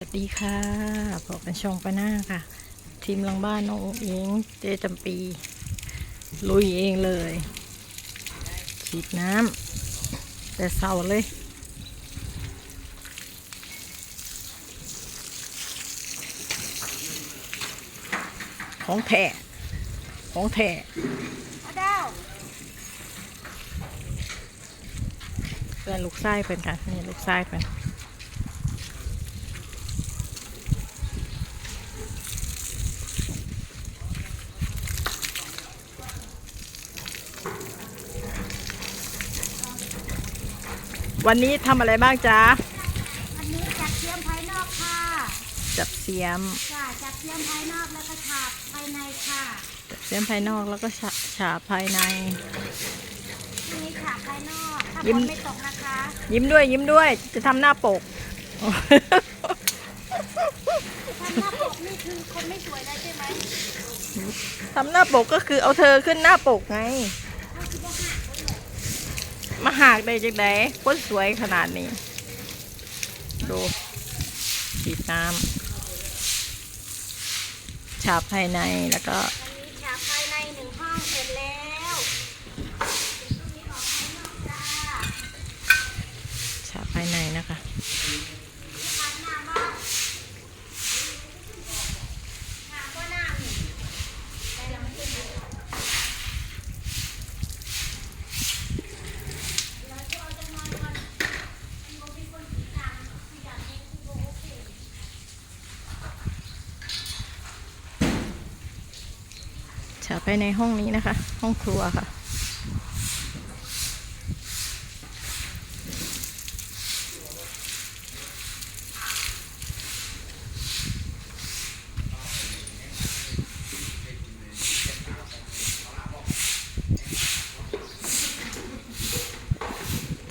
สวัสดีค่ะพบกันช่องปาหน้าค่ะ ทีมหลังบ้านน้องเองเจจำปี ลุยเองเลย ฉีดน้ำแต่เสาเลย ของแท้ของแท้เพื่อนลูกไส้เป็นค่ะนี่ลูกไส้เป็น วันนี้ทำอะไรบ้างจ๊ะอันนี้จัดเทียมภายนอกค่ะจับเสียมจ้ะจัดเทียมภายนอกแล้วก็ฉาบภายในค่ะจับเสียมภายนอกแล้วก็ฉาฉาบภายในมีฉาบภายนอกถ้ายิ้ฝมนไม่ตกนะคะ ยิ้มด้วยยิ้มด้วย จะทำหน้าปกถ้าหน้าปกนี่คือคนไม่สวยแล้วใช่ไหมทำหน้าปกก็คือเอาเธอขึ้นหน้าปกไง ถ้าคิดว่าหักไว้เลย มาหากได้จังไดคนสวยขนาดนี้ ดูฉีดน้ำฉาบภายในแล้วก็ฉาบภายในหนึ่งห้องเสร็จแล้วมีออกภายนอกจ้า ฉาบภายในนะคะ ทำหน้าบ้านฉาบว่าหน้านี่ได้แล้วมันขึ้นเลยแล้วก็เอาจะนอนก่อนมันบ่มีคนสีดำสีดำเองคือบ่โอเค ฉาบภายในห้องนี้นะคะ ห้องครัวค่ะ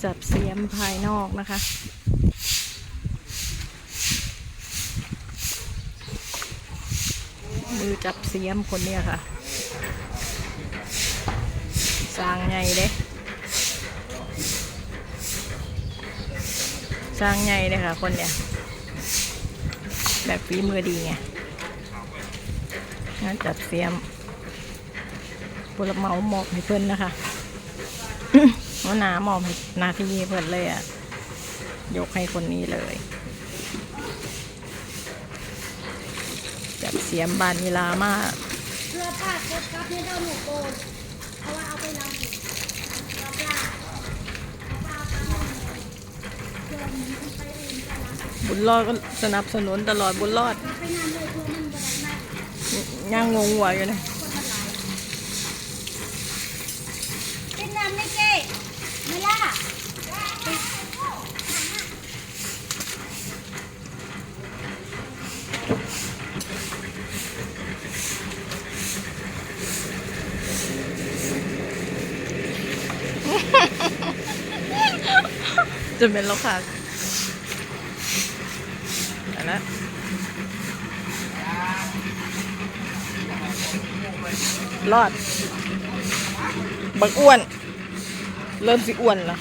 จับเสียมภายนอกนะคะมือจับเสียมคนเนี้ยค่ะ สร้างใหญ่เด้สร้างใหญ่เลยค่ะคนเนี้ยแบบฝีมือดีไงงานจัดเสียมปุรเมาหมอบให้เพื่อนนะคะหัวหน้าหมอบให้หนาที่เพื่อนเลยอะยกให้คนนี้เลย จับเสียมบานเวลามากเสื้อผ้าโคตกับในเด้าหมูโกน บุญรอดก็สนับสนุนตลอดบุญรอดย่างงงหัวอยู่เลยคนมันหลายกินน้ำไม่เจ๊ไม่ล่ะ จะเป็นแล้วค่ะอันนั้นรอด บักอ้วน เริ่มสิอ้วนแล้ว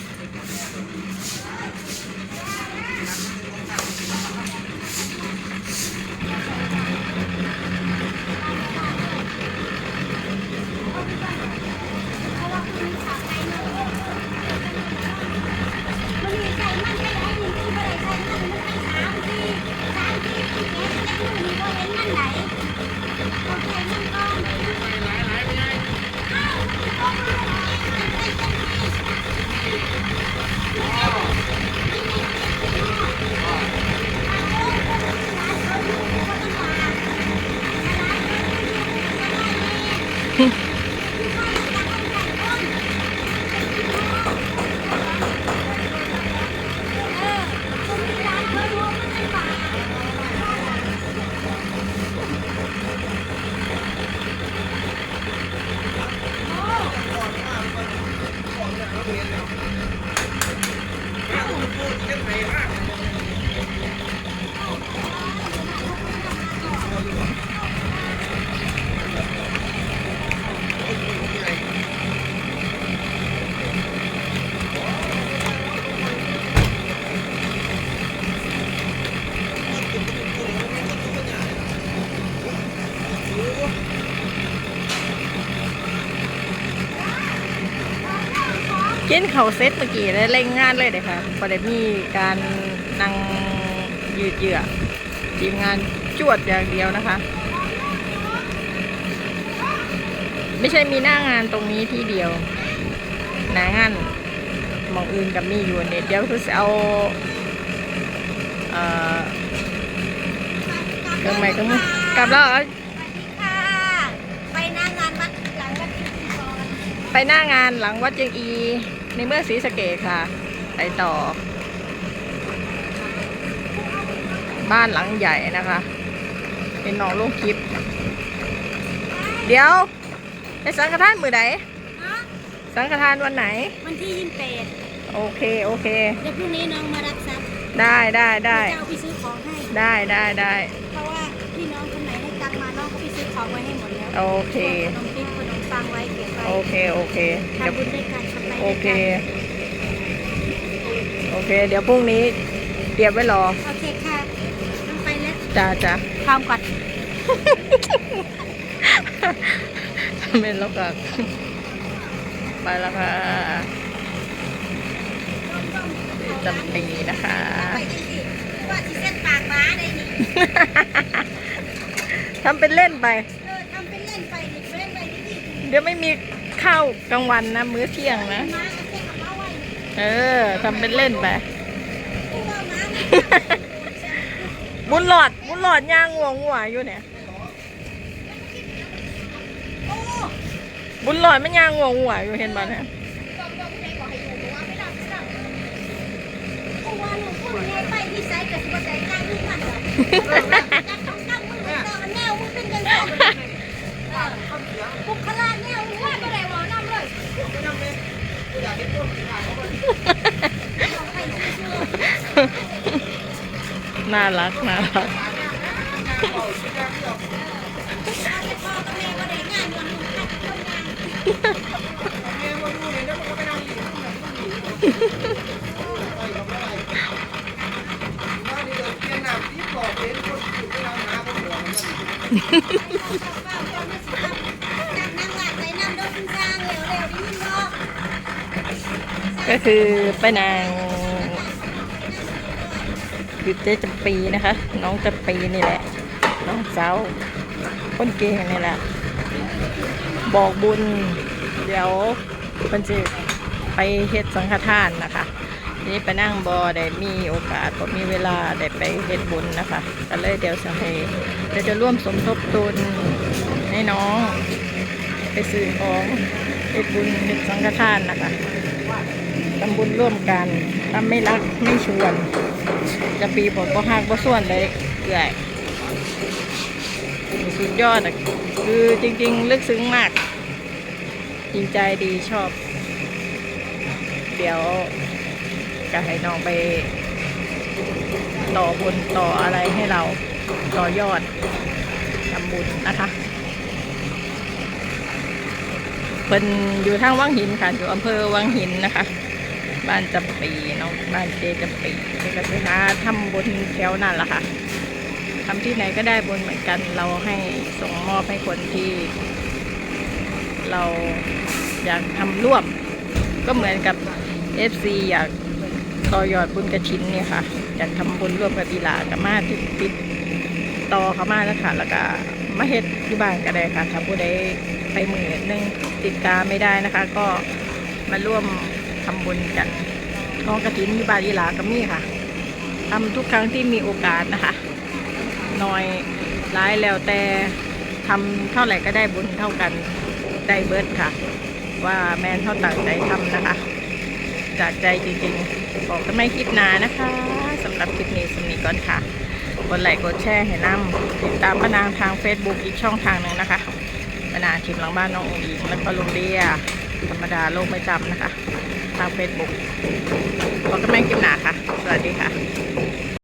นเขาเซตเมื่อกี้แล้วเร่งงานเลยเด้อค่ะประเดี๋ยวมีการนั่งยืดเยื่อทีมงานจวดอย่างเดียวนะคะ ไม่ใช่มีหน้างานตรงนี้ที่เดียวหน้างานมองอื่นกับมีอยู่เนี่ยเดี๋ยวคือจะเอาเอ่อเครื่องไม้เครื่องมือกลับแล้วเหรอไปหน้างานวัดหลังวัดที่ก่อนไปหน้างานหลังวัดเจียงอี ในเมืองศรีสะเกดค่ะ ไปต่อ บ้านหลังใหญ่นะคะ เป็นหนองลูกคลิป เดี๋ยวไปสังฆทานมือไหนเนาะสังฆทานวันไหน วันที่ยี่สิบแปดโอเค โอเค เดี๋ยวพรุ่งนี้น้องมารับทรัพย์ได้ได้ได้จะเอาไปซื้อของให้ ได้ได้ได้เพราะว่าพี่น้องคนไหนให้ตังค์มาน้องก็ไปซื้อของไว้ให้หมดแล้ว โอเค ขนมปิ๊กขนมปังไว้เก็บไว้โอเค โอเคเดี๋ยวทำบุญด้วยกันทำไปโอด้วยเค กันโอเค เดี๋ยวพรุ่งนี้เตรียมไว้รอโอเคค่ะต้องไปแล้วจ้าจ้าพร้อมก่อนเป็นแล้วก็ไปแล้วค่ะจำปีนะคะ ไปกันสิว่าที่เส้นปากม้าได้นี่ ทำเป็นเล่นไป เดี๋ยวไม่มีข้าวกลางวันนะ มื้อเที่ยงนะม้าเอาเส้นกับม้าไว้เออทำเป็นเล่นไปตัวม้ามันบุญหลอด บุญหลอดย่างงัวงัวอยู่เนี่ยโอ้บุญหลอดมันย่างงัวงัวอยู่เห็นบ้าเนี่ยกูว่าลูกคุณไงไปที่ไซกับสุภาษาจ้างลูกมันเหรอจัดต้องตั้งมึงต่อแนวมึงเป็นยังไงบุคลาแนวมึงว่าตัวไหนวะน้ำเลยเอาไปซื้อ น่ารักน่ารักพ่อกับแม่ก็ได้งานวันนึงให้คนงานก็คือไปนาง คือเจ๊จำปีนะคะ น้องจำปีนี่แหละ น้องสาวคนเก่งนี่แหละ บอกบุญ เดี๋ยวมันจะไปเฮ็ดสังฆทานนะคะนี้ไปนั่งบอได้มีโอกาสก็มีเวลาได้ไปเฮ็ดบุญนะคะก็เลยเดี๋ยวจะให้เดี๋ยวจะร่วมสมทบทุนให้น้อง ไปซื้อของเฮ็ดบุญเฮ็ดสังฆทานนะคะทำบุญร่วมกันทำไม่รักไม่ชวน จะปีผมก็หักบ่ส่วนเลยเอื่อยสุดยอดอะคือจริงๆ ลึกซึ้งมาก จริงใจดีชอบ เดี๋ยวจะให้น้องไป ต่อบุญต่ออะไรให้เราต่อยอดทำบุญนะคะเป็นอยู่ทางวังหินค่ะ อยู่อำเภอวังหินนะคะ บ้านจำปีเนาะบ้านเจจำปีเจก็ไปหาทำบุญแถวนั่นแหละค่ะทำที่ไหนก็ได้บุญเหมือนกัน เราให้ส่งมอบให้คนที่ เราอยากทำร่วม ก็เหมือนกับ FC อยากต่อยอดบุญกระชินเนี่ยค่ะอยากทำบุญร่วมกับอีลากับมาติดติดต่อเขามาแล้วค่ะ แล้วก็มาเฮ็ดที่บ้านก็ได้ค่ะถ้าผู้ใดไปมือหนึงติดตามไม่ได้นะคะ ก็มาร่วม ทำบุญกันกองกระถินที่บานอีหลาก็มีค่ะทำทุกครั้งที่มีโอกาสนะคะน้อยร้ายแล้วแต่ทำเท่าไหร่ก็ได้บุญเท่ากันได้เบิร์ดค่ะ ว่าแมนเท่าต่างใจทำนะคะ จากใจจริงๆบอกก็ไม่คิดนานนะคะสำหรับคลิปนี้สำนีก่อนค่ะกดไลค์กดแชร์ให้น้ำติดตามป้านางทาง Facebook อีกช่องทางหนึ่งนะคะป้านางชิมหลังบ้านน้ององอิงแล้วก็ลุงเดีย ธรรมดาโลกไม่จำนะคะ ทาง Facebook บอกก็ไม่คลิปหนาค่ะ สวัสดีค่ะ